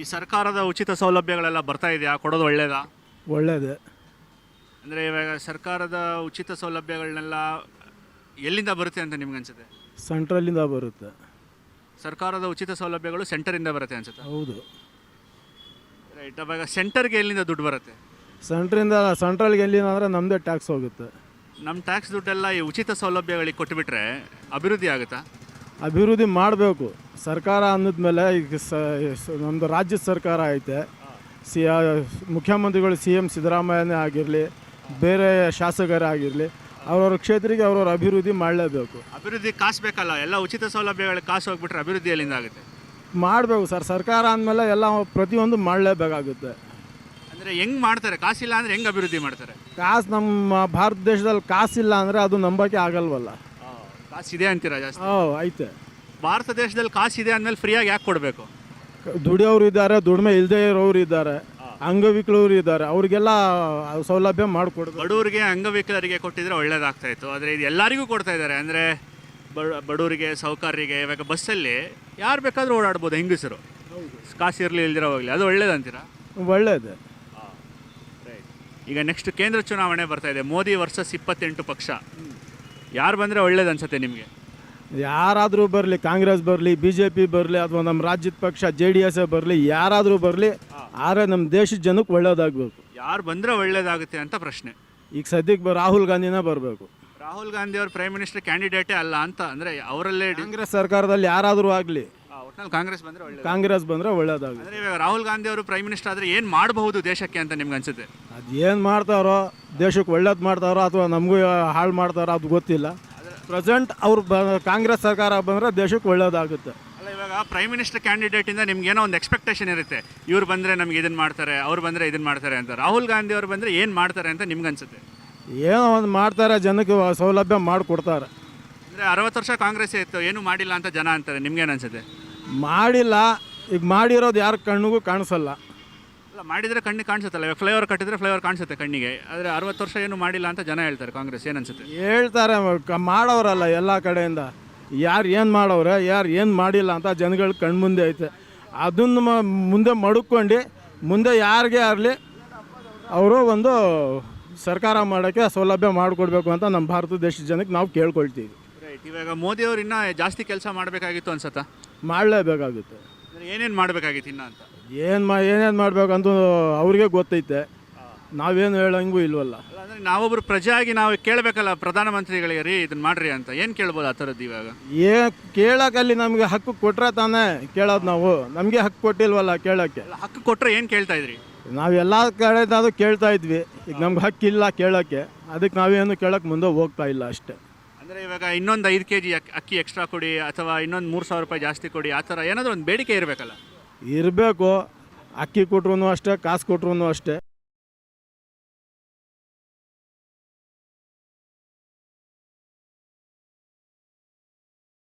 ಈ ಸರ್ಕಾರದ ಉಚಿತ ಸೌಲಭ್ಯಗಳೆಲ್ಲ ಬರ್ತಾ ಇದೆಯಾ? ಕೊಡೋದು ಒಳ್ಳೇದಾ? ಒಳ್ಳೇದೇ. ಅಂದರೆ ಇವಾಗ ಸರ್ಕಾರದ ಉಚಿತ ಸೌಲಭ್ಯಗಳನ್ನೆಲ್ಲ ಎಲ್ಲಿಂದ ಬರುತ್ತೆ ಅಂತ ನಿಮ್ಗೆ ಅನ್ಸುತ್ತೆ? ಸೆಂಟ್ರಲ್ಲಿಂದ ಬರುತ್ತೆ. ಸರ್ಕಾರದ ಉಚಿತ ಸೌಲಭ್ಯಗಳು ಸೆಂಟರಿಂದ ಬರುತ್ತೆ ಅನ್ಸುತ್ತೆ? ಹೌದು. ರೈಟ್. ಅವಾಗ ಸೆಂಟರ್ಗೆ ಎಲ್ಲಿಂದ ದುಡ್ಡು ಬರುತ್ತೆ? ಸೆಂಟ್ರಿಂದ ಸೆಂಟ್ರಲ್ಗೆ ಎಲ್ಲಿಂದ ಅಂದರೆ ನಮ್ಮದೇ ಟ್ಯಾಕ್ಸ್ ಹೋಗುತ್ತೆ. ನಮ್ಮ ಟ್ಯಾಕ್ಸ್ ದುಡ್ಡೆಲ್ಲ ಈ ಉಚಿತ ಸೌಲಭ್ಯಗಳಿಗೆ ಕೊಟ್ಟುಬಿಟ್ರೆ ಅಭಿವೃದ್ಧಿ ಆಗುತ್ತಾ? ಅಭಿವೃದ್ಧಿ ಮಾಡಬೇಕು. ಸರ್ಕಾರ ಮೇಲೆ ಈಗ ಸ ನಮ್ಮದು ರಾಜ್ಯ ಸರ್ಕಾರ ಐತೆ. ಸಿ ಮುಖ್ಯಮಂತ್ರಿಗಳು ಸಿ ಎಂ ಸಿದ್ದರಾಮಯ್ಯನೇ ಆಗಿರಲಿ ಬೇರೆ ಶಾಸಕರೇ ಆಗಿರಲಿ ಅವ್ರವ್ರ ಕ್ಷೇತ್ರಕ್ಕೆ ಅವ್ರವ್ರ ಅಭಿವೃದ್ಧಿ ಮಾಡಲೇಬೇಕು. ಅಭಿವೃದ್ಧಿ ಕಾಸು ಬೇಕಲ್ಲ ಎಲ್ಲ ಉಚಿತ ಸೌಲಭ್ಯಗಳು ಕಾಸು ಹೋಗ್ಬಿಟ್ರೆ ಅಭಿವೃದ್ಧಿ ಎಲ್ಲಿಂದ ಆಗುತ್ತೆ? ಮಾಡಬೇಕು ಸರ್ ಸರ್ಕಾರ ಅಂದಮೇಲೆ ಎಲ್ಲ ಪ್ರತಿಯೊಂದು ಮಾಡಲೇಬೇಕಾಗುತ್ತೆ. ಅಂದರೆ ಹೆಂಗೆ ಮಾಡ್ತಾರೆ? ಕಾಸಿಲ್ಲ ಅಂದರೆ ಹೆಂಗ್ ಅಭಿವೃದ್ಧಿ ಮಾಡ್ತಾರೆ? ಕಾಸು ನಮ್ಮ ಭಾರತ ದೇಶದಲ್ಲಿ ಕಾಸಿಲ್ಲ ಅಂದರೆ ಅದು ನಂಬೋಕೆ ಆಗಲ್ವಲ್ಲ. ಕಾಸಿದೆ ಅಂತೀರಾ ಜಾಸ್ತಿ? ಓ ಐತೆ. ಭಾರತ ದೇಶದಲ್ಲಿ ಇದೆ ಅಂದಮೇಲೆ ಫ್ರೀಯಾಗಿ ಯಾಕೆ ಕೊಡಬೇಕು? ದುಡಿಯೋರು ಇದ್ದಾರೆ ದುಡಿಮೆ ಇಲ್ಲದೆ ಇರೋರು ಇದ್ದಾರೆ ಅಂಗವಿಕಲರು ಇದ್ದಾರೆ ಅವ್ರಿಗೆಲ್ಲ ಸೌಲಭ್ಯ ಮಾಡಿಕೊಡ್ಬೇಕು. ಬಡವರಿಗೆ ಅಂಗವಿಕಲರಿಗೆ ಕೊಟ್ಟಿದ್ರೆ ಒಳ್ಳೇದಾಗ್ತಾ ಇತ್ತು ಆದರೆ ಇದು ಎಲ್ಲರಿಗೂ ಕೊಡ್ತಾ ಇದ್ದಾರೆ. ಅಂದರೆ ಬಡವರಿಗೆ ಸೌಕರ್ಯರಿಗೆ ಇವಾಗ ಬಸ್ಸಲ್ಲಿ ಯಾರು ಬೇಕಾದರೂ ಓಡಾಡ್ಬೋದು ಹೆಂಗಸರು. ಕಾಸು ಇರಲಿ ಇಲ್ದಿರೋ ಹೋಗಲಿ ಅದು ಒಳ್ಳೇದಂತೀರಾ ರೈಟ್ ಈಗ ನೆಕ್ಸ್ಟ್ ಕೇಂದ್ರ ಚುನಾವಣೆ ಬರ್ತಾ ಇದೆ. ಮೋದಿ ವರ್ಸಸ್ ಇಪ್ಪತ್ತೆಂಟು ಪಕ್ಷ. ಯಾರು ಬಂದರೆ ಒಳ್ಳೇದು ಅನ್ಸುತ್ತೆ ನಿಮಗೆ? ಯಾರಾದರೂ ಬರಲಿ ಕಾಂಗ್ರೆಸ್ ಬರಲಿ ಬಿ ಜೆ ಪಿ ಬರಲಿ ಅಥವಾ ನಮ್ಮ ರಾಜ್ಯದ ಪಕ್ಷ ಜೆ ಡಿ ಎಸ್ ಬರಲಿ ಯಾರಾದರೂ ಬರಲಿ ಆದರೆ ನಮ್ಮ ದೇಶದ ಜನಕ್ಕೆ ಒಳ್ಳೇದಾಗಬೇಕು. ಯಾರು ಬಂದರೆ ಒಳ್ಳೇದಾಗುತ್ತೆ ಅಂತ ಪ್ರಶ್ನೆ. ಈಗ ಸದ್ಯಕ್ಕೆ ರಾಹುಲ್ ಗಾಂಧಿನೇ ಬರಬೇಕು. ರಾಹುಲ್ ಗಾಂಧಿ ಅವರು ಪ್ರೈಮ್ ಮಿನಿಸ್ಟರ್ ಕ್ಯಾಂಡಿಡೇಟೇ ಅಲ್ಲ ಅಂತ ಅಂದರೆ ಅವರಲ್ಲೇ ಕಾಂಗ್ರೆಸ್ ಸರ್ಕಾರದಲ್ಲಿ ಯಾರಾದರೂ ಆಗಲಿ. ಒಟ್ನಲ್ಲಿ ಕಾಂಗ್ರೆಸ್ ಬಂದರೆ ಒಳ್ಳೆ ಕಾಂಗ್ರೆಸ್ ಬಂದರೆ ಒಳ್ಳೇದಾಗುತ್ತೆ. ಅಂದರೆ ಇವಾಗ ರಾಹುಲ್ ಗಾಂಧಿ ಅವರು ಪ್ರೈಮ್ ಮಿನಿಸ್ಟರ್ ಆದರೆ ಏನು ಮಾಡಬಹುದು ದೇಶಕ್ಕೆ ಅಂತ ನಿಮ್ಗೆ ಅನಿಸುತ್ತೆ? ಅದು ಏನು ಮಾಡ್ತಾರೋ ದೇಶಕ್ಕೆ ಒಳ್ಳೇದು ಮಾಡ್ತಾರೋ ಅಥವಾ ನಮಗೂ ಹಾಳು ಮಾಡ್ತಾರೋ ಅದು ಗೊತ್ತಿಲ್ಲ. ಪ್ರೆಸೆಂಟ್ ಅವ್ರು ಬ ಕಾಂಗ್ರೆಸ್ ಸರ್ಕಾರ ಬಂದರೆ ದೇಶಕ್ಕೆ ಒಳ್ಳೇದಾಗುತ್ತೆ. ಅಲ್ಲ ಇವಾಗ ಪ್ರೈಮ್ ಮಿನಿಸ್ಟರ್ ಕ್ಯಾಂಡಿಡೇಟಿಂದ ನಿಮ್ಗೆ ಏನೋ ಒಂದು ಎಕ್ಸ್ಪೆಕ್ಟೇಷನ್ ಇರುತ್ತೆ. ಇವ್ರು ಬಂದರೆ ನಮ್ಗೆ ಇದನ್ನು ಮಾಡ್ತಾರೆ ಅವ್ರು ಬಂದರೆ ಇದನ್ನು ಮಾಡ್ತಾರೆ ಅಂತ. ರಾಹುಲ್ ಗಾಂಧಿ ಅವ್ರು ಬಂದರೆ ಏನು ಮಾಡ್ತಾರೆ ಅಂತ ನಿಮ್ಗೆ ಅನ್ಸುತ್ತೆ? ಏನೋ ಒಂದು ಮಾಡ್ತಾರೆ ಜನಕ್ಕೆ ಸೌಲಭ್ಯ ಮಾಡಿಕೊಡ್ತಾರೆ. ಅಂದರೆ ಅರವತ್ತು ವರ್ಷ ಕಾಂಗ್ರೆಸ್ ಇತ್ತು ಏನು ಮಾಡಿಲ್ಲ ಅಂತ ಜನ ಅಂತಾರೆ ನಿಮ್ಗೇನು ಅನ್ಸುತ್ತೆ? ಮಾಡಿಲ್ಲ ಈಗ ಮಾಡಿರೋದು ಯಾರ ಕಣ್ಣಿಗೂ ಕಾಣಿಸಲ್ಲ. ಅಲ್ಲ ಮಾಡಿದರೆ ಕಣ್ಣಿಗೆ ಕಾಣಿಸುತ್ತಲ್ಲ ಫ್ಲೈಓವರ್ ಕಟ್ಟಿದ್ರೆ ಫ್ಲೈಓವರ್ ಕಾಣಿಸುತ್ತೆ ಕಣ್ಣಿಗೆ. ಆದರೆ ಅರವತ್ತು ವರ್ಷ ಏನು ಮಾಡಿಲ್ಲ ಅಂತ ಜನ ಹೇಳ್ತಾರೆ ಕಾಂಗ್ರೆಸ್ ಏನನ್ಸುತ್ತೆ? ಹೇಳ್ತಾರೆ ಕ- ಮಾಡೋರಲ್ಲ ಎಲ್ಲ ಕಡೆಯಿಂದ. ಯಾರು ಏನು ಮಾಡೋರು ಯಾರು ಏನು ಮಾಡಿಲ್ಲ ಅಂತ ಜನಗಳ ಕಣ್ಮುಂದೆ ಐತೆ. ಅದನ್ನು ಮ- ಮುಂದೆ ಮಡುಕೊಂಡು ಮುಂದೆ ಯಾರಿಗೆ ಆಗಲಿ ಅವರು ಒಂದು ಸರ್ಕಾರ ಮಾಡೋಕ್ಕೆ ಸೌಲಭ್ಯ ಮಾಡಿಕೊಡ್ಬೇಕು ಅಂತ ನಮ್ಮ ಭಾರತ ದೇಶದ ಜನಕ್ಕೆ ನಾವು ಕೇಳ್ಕೊಳ್ತೀವಿ. ರೈಟ್ ಇವಾಗ ಮೋದಿ ಅವರು ಇನ್ನೂ ಜಾಸ್ತಿ ಕೆಲಸ ಮಾಡಬೇಕಾಗಿತ್ತು ಅನ್ಸತ್ತಾ? ಮಾಡಲೇಬೇಕಾಗುತ್ತೆ. ಏನೇನು ಮಾಡಬೇಕಾಗಿತ್ತು ಇನ್ನ ಅಂತ? ಏನು ಮಾ ಏನೇನು ಮಾಡಬೇಕಂತ ಅವ್ರಿಗೆ ಗೊತ್ತೈತೆ. ನಾವೇನು ಹೇಳಂಗೂ ಇಲ್ವಲ್ಲ. ಅಲ್ಲ ಅಂದರೆ ನಾವೊಬ್ರು ಪ್ರಜೆ ಆಗಿ ನಾವು ಕೇಳಬೇಕಲ್ಲ ಪ್ರಧಾನಮಂತ್ರಿಗಳಿಗೆ ರೀ ಇದನ್ನ ಮಾಡ್ರಿ ಅಂತ. ಏನು ಕೇಳ್ಬೋದು ಆ ಥರದ್ದು ಇವಾಗ? ಏ ಕೇಳೋಕ್ಕಲ್ಲಿ ನಮಗೆ ಹಕ್ಕು ಕೊಟ್ಟರೆ ತಾನೇ ಕೇಳೋದು ನಾವು. ನಮಗೆ ಹಕ್ಕು ಕೊಟ್ಟಿಲ್ವಲ್ಲ ಕೇಳೋಕ್ಕೆ. ಅಲ್ಲ, ಹಕ್ಕು ಕೊಟ್ಟರೆ ಏನು ಕೇಳ್ತಾ ಇದ್ರಿ? ನಾವೆಲ್ಲ ಕಡೆದಾದ್ರು ಕೇಳ್ತಾ ಇದ್ವಿ. ಈಗ ನಮ್ಗೆ ಹಕ್ಕಿಲ್ಲ ಕೇಳೋಕ್ಕೆ. ಅದಕ್ಕೆ ನಾವೇನು ಕೇಳೋಕ್ಕೆ ಮುಂದೆ ಹೋಗ್ತಾ ಇಲ್ಲ ಅಷ್ಟೇ. ಅಂದರೆ ಇವಾಗ ಇನ್ನೊಂದು ಐದು ಕೆ ಜಿ ಅಕ್ಕಿ ಎಕ್ಸ್ಟ್ರಾ ಕೊಡಿ ಅಥವಾ ಇನ್ನೊಂದು ಮೂರು ಸಾವಿರ ರೂಪಾಯಿ ಜಾಸ್ತಿ ಕೊಡಿ ಆ ಥರ ಏನಾದರೂ ಒಂದು ಬೇಡಿಕೆ ಇರಬೇಕಲ್ಲ. ಇರಬೇಕು ಅಕ್ಕಿ ಕೊಟ್ರು ಅಷ್ಟೇ ಕಾಸು ಕೊಟ್ರು ಅಷ್ಟೇ.